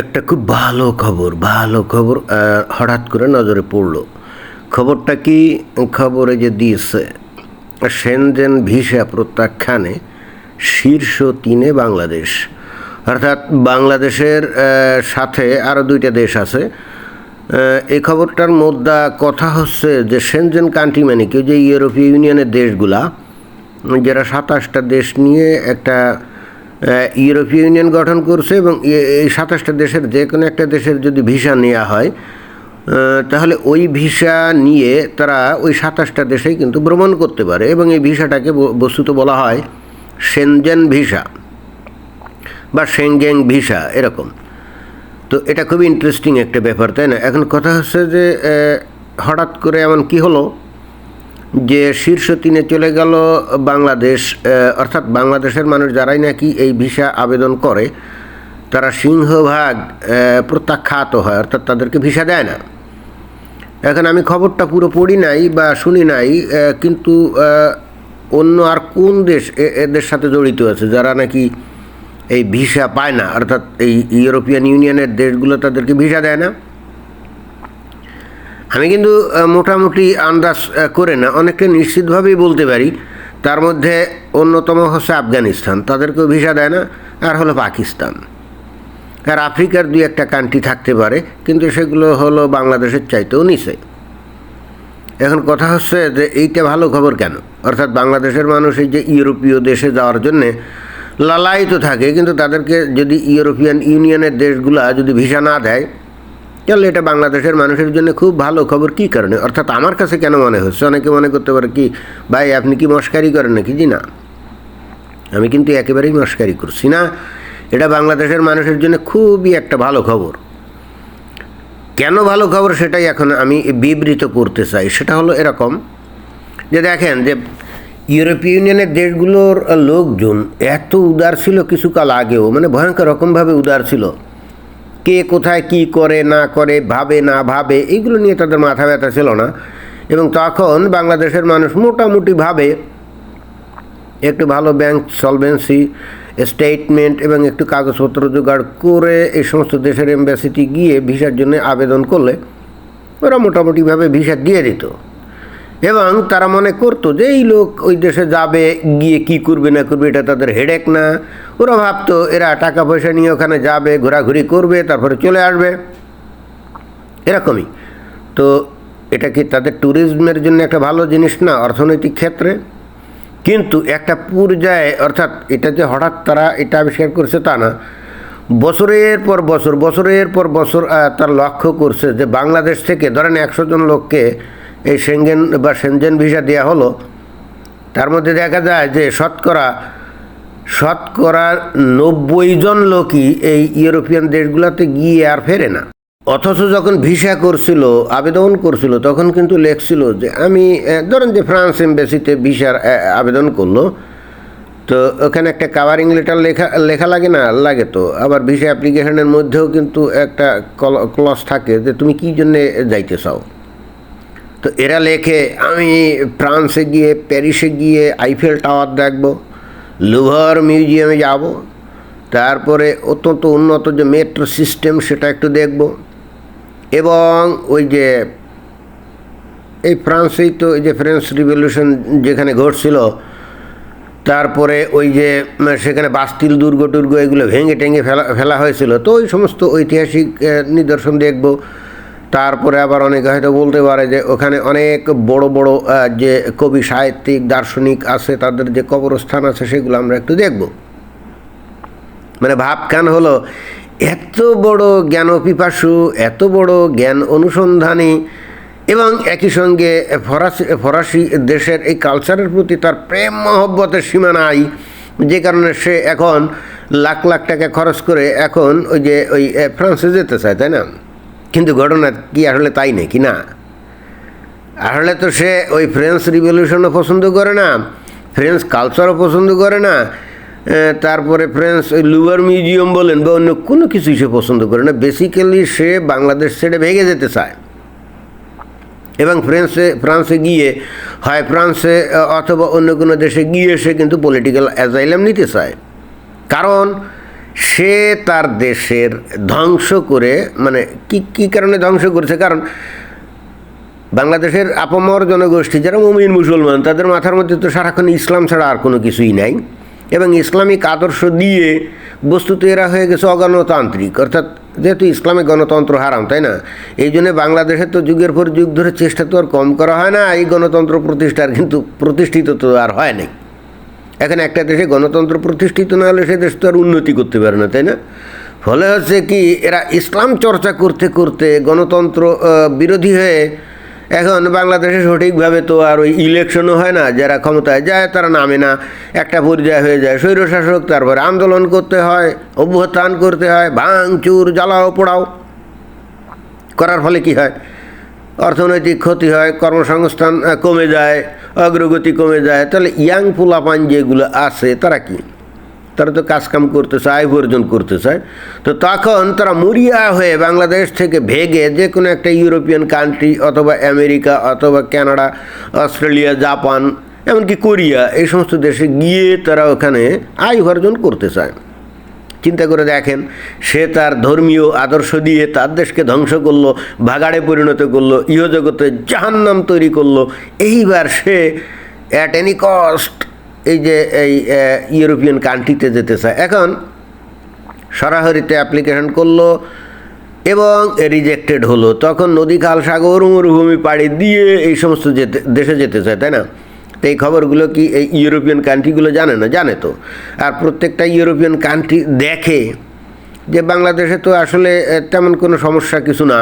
একটা খুব ভালো খবর ভালো খবর হঠাৎ করে নজরে পড়ল। খবরটা কি? খবরে যে দিয়েছে, সেনজেন ভিসা প্রত্যাখ্যানে শীর্ষ তিনে বাংলাদেশ। অর্থাৎ বাংলাদেশের সাথে আরও দুইটা দেশ আছে। এই খবরটার মধ্যে কথা হচ্ছে যে, সেনজেন কান্ট্রি মানে কি? যে ইউরোপীয় ইউনিয়নের দেশগুলা যারা সাতাশটা দেশ নিয়ে একটা ইউরোপীয় ইউনিয়ন গঠন করছে এবং এই সাতাশটা দেশের যে কোনো একটা দেশের যদি ভিসা নেওয়া হয় তাহলে ওই ভিসা নিয়ে তারা ওই সাতাশটা দেশেই কিন্তু ভ্রমণ করতে পারে এবং এই ভিসাটাকে বস্তুত বলা হয় সেনজেন ভিসা বা সেঙ্গেং ভিসা এরকম। তো এটা খুবই ইন্টারেস্টিং একটা ব্যাপার, তাই না? এখন কথা হচ্ছে যে হঠাৎ করে এমন কি হলো? যে শীর্ষ তিনে চলে গেল বাংলাদেশ অর্থাৎ বাংলাদেশের মানুষ যারাই নাকি এই ভিসা আবেদন করে, তারা সিংহভাগ প্রত্যাখ্যাত হয়, অর্থাৎ তাদেরকে ভিসা দেয় না। এখন আমি খবরটা পুরো পড়ি নাই বা শুনি নাই কিন্তু অন্য আর কোন দেশ এদের সাথে জড়িত আছে যারা নাকি এই ভিসা পায় না? অর্থাৎ এই ইউরোপিয়ান ইউনিয়নের দেশগুলো তাদেরকে ভিসা দেয় না? আমি কিন্তু মোটামুটি আন্দাজ করে না। অনেকটা নিশ্চিতভাবেই বলতে পারি, তার মধ্যে অন্যতম হচ্ছে আফগানিস্তান। তাদেরকেও ভিসা দেয় না, আর হলো পাকিস্তান। আর আফ্রিকার দুই একটা কান্ট্রি থাকতে পারে, কিন্তু সেগুলো হলো বাংলাদেশের চাইতেও নিচে। এখন কথা হচ্ছে যে, এইটা ভালো খবর কেন? অর্থাৎ বাংলাদেশের মানুষ এই যে ইউরোপীয় দেশে যাওয়ার জন্যে লালায়িত থাকে, কিন্তু তাদেরকে যদি ইউরোপিয়ান ইউনিয়নের দেশগুলা যদি ভিসা না দেয় তাহলে এটা বাংলাদেশের মানুষের জন্য খুব ভালো খবর? কী কারণে? অর্থাৎ আমার কাছে কেন মনে হচ্ছে? অনেকে মনে করতে পারে কি, ভাই, আপনি কি মস্কারি করেন নাকি? জি না। আমি কিন্তু একেবারেই মস্কারি করছি না। এটা বাংলাদেশের মানুষের জন্য খুবই একটা ভালো খবর। কেন ভালো খবর সেটাই এখন আমি বিবৃত করতে চাই। সেটা হলো এরকম যে দেখেন যে ইউরোপীয় ইউনিয়নের দেশগুলোর লোকজন এত উদার ছিল কিছুকাল আগেও মানে ভয়ঙ্কর রকমভাবে উদার ছিল। কে কোথায় কি করে, না করে, ভাবে, না ভাবে, এগুলো নিয়ে তাদের মাথা ব্যথা ছিল না। এবং তখন বাংলাদেশের মানুষ মোটামুটি ভাবে একটু ভালো ব্যাংক সলভেন্সি, স্টেটমেন্ট এবং একটু কাগজপত্র জোগাড় করে এই সমস্ত দেশের এম্বাসিতে গিয়ে ভিসার জন্য আবেদন করলে ওরা মোটামুটিভাবে ভিসা দিয়ে দিত। এবং তারা মনে করতো যে এই লোক ওই দেশে যাবে, গিয়ে কি করবে না করবে এটা তাদের হেডেক না। ওরা ভাবতো এরা টাকা পয়সা নিয়ে ওখানে যাবে, ঘোরাঘুরি করবে, তারপরে চলে আসবে। এরকমই। তো এটা কি তাদের ট্যুরিজমের জন্য একটা ভালো জিনিস না, অর্থনৈতিক ক্ষেত্রে? কিন্তু একটা পর্যায়ে, অর্থাৎ এটা যে হঠাৎ তারা এটা আবিষ্কার করছে তা না। বছরের পর বছর, বছরের পর বছর তার লক্ষ্য করছে যে বাংলাদেশ থেকে ধরেন একশো জন লোককে এই সেঙ্গেন বা সেনজেন ভিসা দেওয়া হলো, তার মধ্যে দেখা যায় যে শতকরা শতকরা নব্বই জন লোকই এই ইউরোপিয়ান দেশগুলোতে গিয়ে আর ফেরে না। অথচ যখন ভিসা করছিল, আবেদন করছিল, তখন কিন্তু লেখছিল যে আমি ধরেন যে ফ্রান্স এম্বাসিতে ভিসার আবেদন করল, তো ওখানে একটা কাভারিং লেটার লেখা লেখা লাগে না, লাগে তো। আবার ভিসা অ্যাপ্লিকেশনের মধ্যেও কিন্তু একটা ক্লস থাকে যে তুমি কী জন্যে যাইতে চাও। তো এরা লেখে, আমি ফ্রান্সে গিয়ে, প্যারিসে গিয়ে আইফেল টাওয়ার দেখব লুভার মিউজিয়ামে যাব, তারপরে অত্যন্ত উন্নত যে মেট্রো সিস্টেম সেটা একটু দেখব। এবং ওই যে, এই ফ্রান্সেই তো এই যে ফ্রেঞ্চ রিভলিউশন যেখানে ঘটছিল, তারপরে ওই যে সেখানে বাস্তিল দুর্গ টুর্গ এগুলো ভেঙে টেঙে ফেলা ফেলা হয়েছিল। তো ওই সমস্ত ঐতিহাসিক নিদর্শন দেখব। তারপরে আবার অনেকে হয়তো বলতে পারে যে ওখানে অনেক বড় বড় যে কবি সাহিত্যিক, দার্শনিক আছে, তাদের যে কবরস্থান আছে, সেগুলো আমরা একটু দেখব। মানে ভাবখান হলো, এত বড় জ্ঞান পিপাসু এত বড় জ্ঞান অনুসন্ধানী এবং একই সঙ্গে ফরাসি ফরাসি দেশের এই কালচারের প্রতি তার প্রেম মহব্বতের সীমা নাই, যে কারণে সে এখন লাখ লাখ টাকা খরচ করে এখন ওই যে ওই ফ্রান্সে যেতে চায়, তাই না? কিন্তু ঘটনা কি আসলে তাই নাকি? না। আসলে তো সে ওই ফ্রেঞ্চ রিভলিউশনও পছন্দ করে না ফ্রেঞ্চ কালচারও পছন্দ করে না তারপরে ফ্রেঞ্চ ওই লুভার মিউজিয়াম বলেন বা অন্য কোনো কিছুই সে পছন্দ করে না। বেসিক্যালি সে বাংলাদেশ ছেড়ে ভেঙে যেতে চায়। এবং ফ্রান্সে ফ্রান্সে গিয়ে, হয় ফ্রান্সে অথবা অন্য কোনো দেশে গিয়ে সে কিন্তু পলিটিক্যাল অ্যাজাইলাম নিতে চায়। কারণ সে তার দেশের ধ্বংস করে মানে কি, কী কারণে ধ্বংস করছে? কারণ বাংলাদেশের আপামর জনগোষ্ঠী যারা মমিন মুসলমান, তাদের মাথার মধ্যে তো সারাক্ষণ ইসলাম ছাড়া আর কোনো কিছুই নাই। এবং ইসলামিক আদর্শ দিয়ে বস্তুত এরা হয়ে গেছে অগণতান্ত্রিক। অর্থাৎ যেহেতু ইসলামে গণতন্ত্র হারাম, তাই না? এই জন্য বাংলাদেশে তো যুগের পর যুগ ধরে চেষ্টা তো আর কম করা হয় না। এই গণতন্ত্র প্রতিষ্ঠার কিন্তু প্রতিষ্ঠিত তো আর হয় নাই। এখন একটা দেশে গণতন্ত্র প্রতিষ্ঠিত না হলে সে দেশ তো আর উন্নতি করতে পারে না, তাই না? ফলে হচ্ছে কি, এরা ইসলাম চর্চা করতে করতে গণতন্ত্র বিরোধী হয়ে এখন বাংলাদেশে সঠিকভাবে তো আর ওই ইলেকশনও হয় না, যারা ক্ষমতায় যায় তারা নামে না, একটা পর্যায়ে হয়ে যায়, স্বৈরশাসক, তারপরে আন্দোলন করতে হয়, অভ্যুত্থান করতে হয়, ভাঙচুর, জ্বালাও পোড়াও। করার ফলে কি হয়? অর্থনৈতিক ক্ষতি হয়, কর্মসংস্থান কমে যায় অগ্রগতি কমে যায়। তাহলে ইয়াং পোলাপান যেগুলো আছে, তারা কি? তারা তো কাজকাম করতে চায় আয় উপার্জন করতে চায় তো তখন তারা মরিয়া হয়ে বাংলাদেশ থেকে ভেগে যে কোনো একটা ইউরোপিয়ান কান্ট্রি অথবা আমেরিকা অথবা কানাডা, অস্ট্রেলিয়া, জাপান, এমনকি কোরিয়া, এই সমস্ত দেশে গিয়ে তারা ওখানে আয় উপার্জন করতে চায়। চিন্তা করে দেখেন, সে তার ধর্মীয় আদর্শ দিয়ে তার দেশকে ধ্বংস করল, ভাগাড়ে পরিণত করল, ইহজগতে জাহান্নাম তৈরি করল। এইবার সে অ্যাট এনি কস্ট এই যে, এই ইউরোপিয়ান কান্ট্রিতে যেতে চায়। এখন সরাসরিতে অ্যাপ্লিকেশন করল এবং রিজেক্টেড হলো। তখন নদী, খাল, সাগর, মরুভূমি পাড়ি দিয়ে এই সমস্ত যেতে, দেশে যেতে চায়, তাই না? তো এই খবরগুলো কি এই ইউরোপিয়ান কান্ট্রিগুলো জানে না? জানে তো। আর প্রত্যেকটা ইউরোপিয়ান কান্ট্রি দেখে যে বাংলাদেশে তো আসলে তেমন কোনো সমস্যা কিছু না।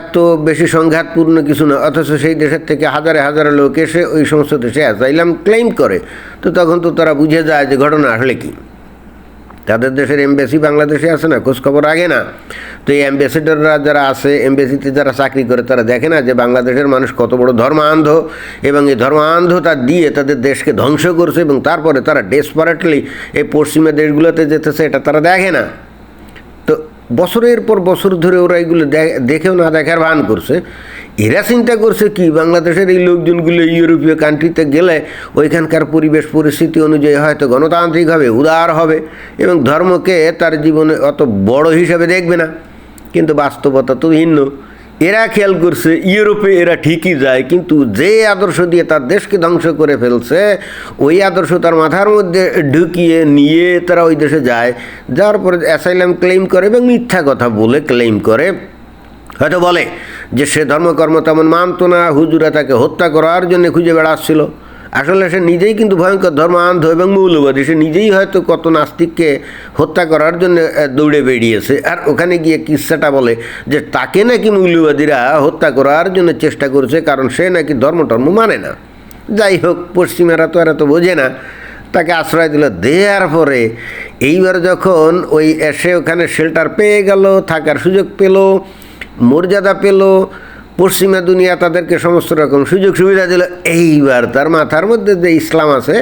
এত বেশি সংঘাতপূর্ণ কিছু না। অথচ সেই দেশের থেকে হাজারে হাজারে লোক এসে ওই সমস্ত দেশে অ্যাসাইলাম ক্লেম করে। তো তখন তো তারা বুঝে যায় যে ঘটনা আসলে কি। তাদের দেশের এমবেসি বাংলাদেশে আছে না, খোঁজখবর আগে না। তো এই অ্যাম্বাসেডররা যারা আছে, এমবেসিতে যারা চাকরি করে, তারা দেখে না যে বাংলাদেশের মানুষ কত বড় ধর্মান্ধ এবং এই ধর্মান্ধতা দিয়ে তাদের দেশকে ধ্বংস করছে এবং তারপরে তারা ডেসপারেটলি এই পশ্চিমা দেশগুলোতে যেতেছে, এটা তারা দেখে না। বছরের পর বছর ধরে ওরা এগুলো দেখেও না দেখার ভান করছে। এরা চিন্তা করছে কি, বাংলাদেশের এই লোকজনগুলো ইউরোপীয় কান্ট্রিতে গেলে ওইখানকার পরিবেশ, পরিস্থিতি অনুযায়ী হয়তো গণতান্ত্রিক হবে, উদার হবে এবং ধর্মকে তার জীবনে অত বড় হিসাবে দেখবে না। কিন্তু বাস্তবতা তো ভিন্ন। এরা খেয়াল করছে, ইউরোপে এরা ঠিকই যায়, কিন্তু যে আদর্শ দিয়ে তার দেশকে ধ্বংস করে ফেলছে, ওই আদর্শ তার মাথার মধ্যে ঢুকিয়ে নিয়ে তারা ওই দেশে যায় যাওয়ার পরে অ্যাসাইলাম ক্লেম করে এবং মিথ্যা কথা বলে ক্লেম করে। হয়তো বলে যে সে ধর্মকর্ম তেমন মানত না, হুজুরা তাকে হত্যা করার জন্য খুঁজে বেড়াচ্ছিল। আসলে সে নিজেই কিন্তু ভয়ঙ্কর ধর্মান্ধ এবং মৌলবাদী। সে নিজেই হয়তো কত নাস্তিককে হত্যা করার জন্য দৌড়ে বেরিয়েছে। আর ওখানে গিয়ে কিস্সাটা বলে যে, তাকে নাকি মৌলবাদীরা হত্যা করার জন্য চেষ্টা করেছে, কারণ সে নাকি ধর্ম টর্ম মানে না। যাই হোক, পশ্চিমারা তো এরা তো বোঝে না। তাকে আশ্রয় দিল। দেওয়ার পরে এইবার যখন ওই এসে ওখানে শেল্টার পেয়ে গেল, থাকার সুযোগ পেল, মর্যাদা পেল পশ্চিমা দুনিয়া তাদেরকে সমস্ত রকম সুযোগ সুবিধা দিল। এইবার তার মাথার মধ্যে যে ইসলাম আছে,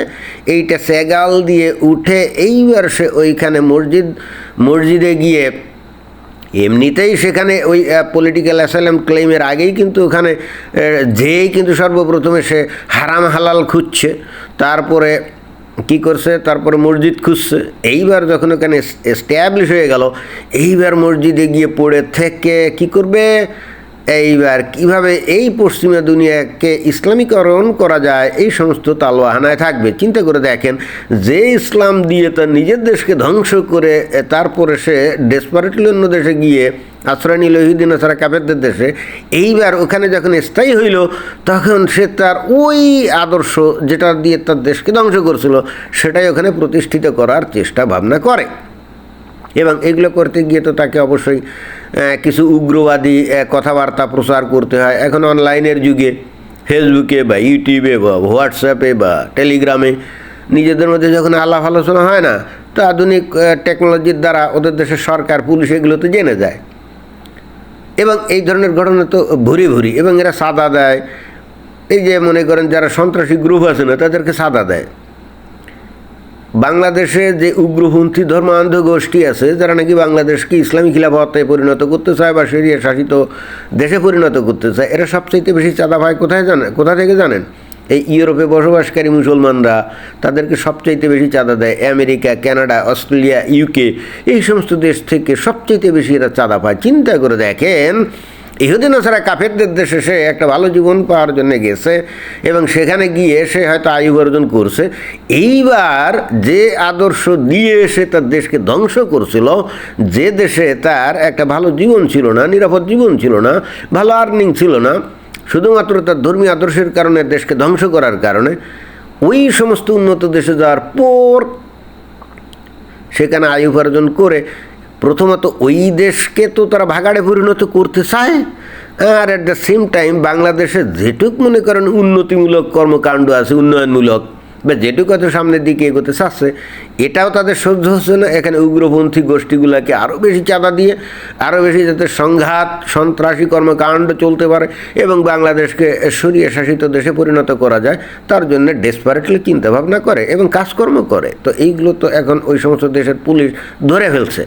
এইটা সেগাল দিয়ে উঠে এইবার সে ওইখানে মসজিদ, মসজিদে গিয়ে এমনিতেই সেখানে ওই পলিটিক্যাল অ্যাসাইলাম ক্লেমের আগেই কিন্তু ওখানে যেই কিন্তু সর্বপ্রথমে সে হারাম হালাল খুঁজছে, তারপরে কি করছে, তারপরে মসজিদ খুঁজছে। এইবার যখন ওখানে এস্টাবলিশ হয়ে গেল, এইবার মসজিদে গিয়ে পড়ে থেকে কি করবে? এইবার কীভাবে এই পশ্চিমা দুনিয়াকে ইসলামীকরণ করা যায়, এই সমস্ত তালোয়াহানায় থাকবে। চিন্তা করে দেখেন, যে ইসলাম দিয়ে তার নিজের দেশকে ধ্বংস করে তারপরে সে ডেসপারেটলি অন্য দেশে গিয়ে, আশ্রয় নিল ইহুদিন সারা কাপেরদের দেশে, এইবার ওখানে যখন স্থায়ী হইল, তখন সে তার ওই আদর্শ যেটা দিয়ে তার দেশকে ধ্বংস করছিল, সেটাই ওখানে প্রতিষ্ঠিত করার চেষ্টা ভাবনা করে। এবং এগুলো করতে গিয়ে তো তাকে অবশ্যই কিছু উগ্রবাদী কথাবার্তা প্রচার করতে হয়। এখন অনলাইনের যুগে ফেসবুকে বা ইউটিউবে বা হোয়াটসঅ্যাপে বা টেলিগ্রামে নিজেদের মধ্যে যখন আলাপ আলোচনা হয় না, তো আধুনিক টেকনোলজির দ্বারা ওদের দেশের সরকার, পুলিশ এগুলো তো জেনে যায়। এবং এই ধরনের ঘটনা তো ভুরি ভুরি, এবং এরা সাদা দেয়। এই যে মনে করেন যারা সন্ত্রাসী গ্রুপ আছে না, তাদেরকে সাদা দেয়। বাংলাদেশে যে উগ্রপন্থী ধর্মান্ধ গোষ্ঠী আছে, যারা নাকি বাংলাদেশকে ইসলামী খিলাফতে পরিণত করতে চায় বা সেরিয়া শাসিত দেশে পরিণত করতে চায়, এরা সবচাইতে বেশি চাঁদা ভাই কোথায় জানেন কোথা থেকে জানেন? এই ইউরোপে বসবাসকারী মুসলমানরা তাদেরকে সবচাইতে বেশি চাঁদা দেয়, আমেরিকা, কানাডা, অস্ট্রেলিয়া, ইউকে, এই সমস্ত দেশ থেকে সবচাইতে বেশি এরা চাঁদা পায়। চিন্তা করে দেখেন ইহুদিন ছাড়া কাফেরদের দেশে সে একটা ভালো জীবন পাওয়ার জন্য গেছে এবং সেখানে গিয়ে সে হয়তো আয়ু অর্জন করছে। এইবার যে আদর্শ দিয়ে সে তার দেশকে ধ্বংস করছিল, যে দেশে তার একটা ভালো জীবন ছিল না, নিরাপদ জীবন ছিল না, ভালো আর্নিং ছিল না, শুধুমাত্র তার ধর্মীয় আদর্শের কারণে দেশকে ধ্বংস করার কারণে, ওই সমস্ত উন্নত দেশে যাওয়ার পর সেখানে আয়ু উপার্জন করে প্রথমত ওই দেশকে তো তারা ভাগাড়ে পরিণত করতে চায়, আর অ্যাট দ্য সেম টাইম বাংলাদেশে যেটুক মনে করেন উন্নতিমূলক কর্মকাণ্ড আছে, উন্নয়নমূলক, বা যেটুক হয়তো সামনের দিকে এগোতে চাচ্ছে, এটাও তাদের সহ্য হচ্ছে না। এখানে উগ্রপন্থী গোষ্ঠীগুলোকে আরও বেশি চাঁদা দিয়ে আরও বেশি যাতে সংঘাত, সন্ত্রাসী কর্মকাণ্ড চলতে পারে এবং বাংলাদেশকে সরিয়ে শাসিত দেশে পরিণত করা যায়, তার জন্য ডেসপারেটলি চিন্তাভাবনা করে এবং কাজকর্ম করে। তো এইগুলো তো এখন ওই সমস্ত দেশের পুলিশ ধরে ফেলছে।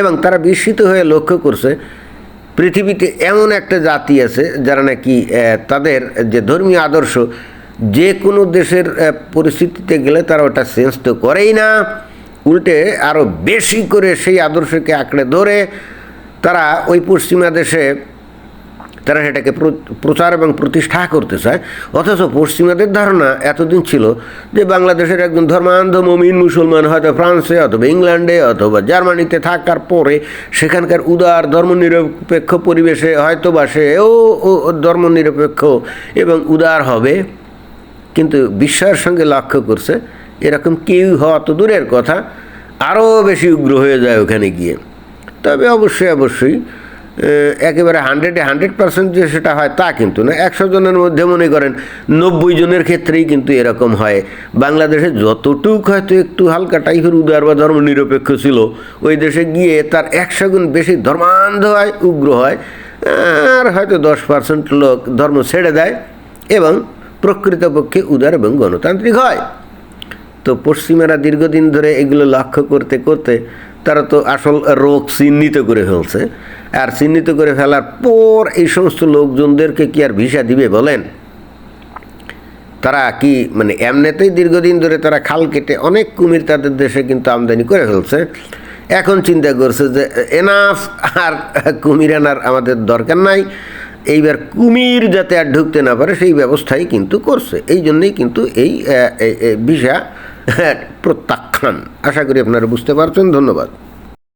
এবং তারা বিস্মিত হয়ে লক্ষ্য করছে, পৃথিবীতে এমন একটা জাতি আছে যারা নাকি তাদের যে ধর্মীয় আদর্শ, যে কোনো দেশের পরিস্থিতিতে গেলে তারা ওটা চেঞ্জ তো করেই না। উল্টে আরও বেশি করে সেই আদর্শকে আঁকড়ে ধরে, তারা ওই পশ্চিমা দেশে তারা সেটাকে প্র- প্রচার এবং প্রতিষ্ঠা করতে চায়। অথচ পশ্চিমাদের ধারণা এতদিন ছিল যে বাংলাদেশের একজন ধর্মান্ধ মমিন মুসলমান হয়তো ফ্রান্সে অথবা ইংল্যান্ডে অথবা জার্মানিতে থাকার পরে সেখানকার উদার ধর্মনিরপেক্ষ পরিবেশে হয়তো বা সেও ও- ধর্মনিরপেক্ষ এবং উদার হবে। কিন্তু বিস্ময়ের সঙ্গে লক্ষ্য করছে, এরকম কেউ হওয়া তো দূরের কথা, আরও বেশি উগ্র হয়ে যায় ওখানে গিয়ে। তবে অবশ্যই অবশ্যই একেবারে হান্ড্রেডে হান্ড্রেড পার্সেন্ট যে সেটা হয় তা কিন্তু না। একশো জনের মধ্যে মনে করেন নব্বই জনের ক্ষেত্রেই কিন্তু এরকম হয়। বাংলাদেশে যতটুক হয়তো একটু হালকা টাইপের উদার বা ধর্মনিরপেক্ষ ছিল, ওই দেশে গিয়ে তার একশো গুণ বেশি ধর্মান্ধ হয়, উগ্র হয়, আর হয়তো দশ পার্সেন্ট লোক ধর্ম ছেড়ে দেয় এবং প্রকৃতপক্ষে উদার এবং গণতান্ত্রিক হয়। তো পশ্চিমারা দীর্ঘদিন ধরে এগুলো লক্ষ্য করতে করতে তারা তো আসল রোগ চিহ্নিত করে ফেলছে। আর চিহ্নিত করে ফেলার পর এই সমস্ত লোকজনদেরকে কি আর ভিসা দিবে বলেন? তারা কি মানে এমনিতেই দীর্ঘদিন ধরে তারা খাল কেটে অনেক কুমির তাদের দেশে কিন্তু আমদানি করে ফেলছে। এখন চিন্তা করছে যে এনাফ আর কুমির আনার আমাদের দরকার নাই। এইবার কুমির যাতে আর ঢুকতে না পারে সেই ব্যবস্থাই কিন্তু করছে। এই জন্যেই কিন্তু এই ভিসা প্রত্যাখ্যান। আশা করি আপনারা বুঝতে পারছেন। ধন্যবাদ।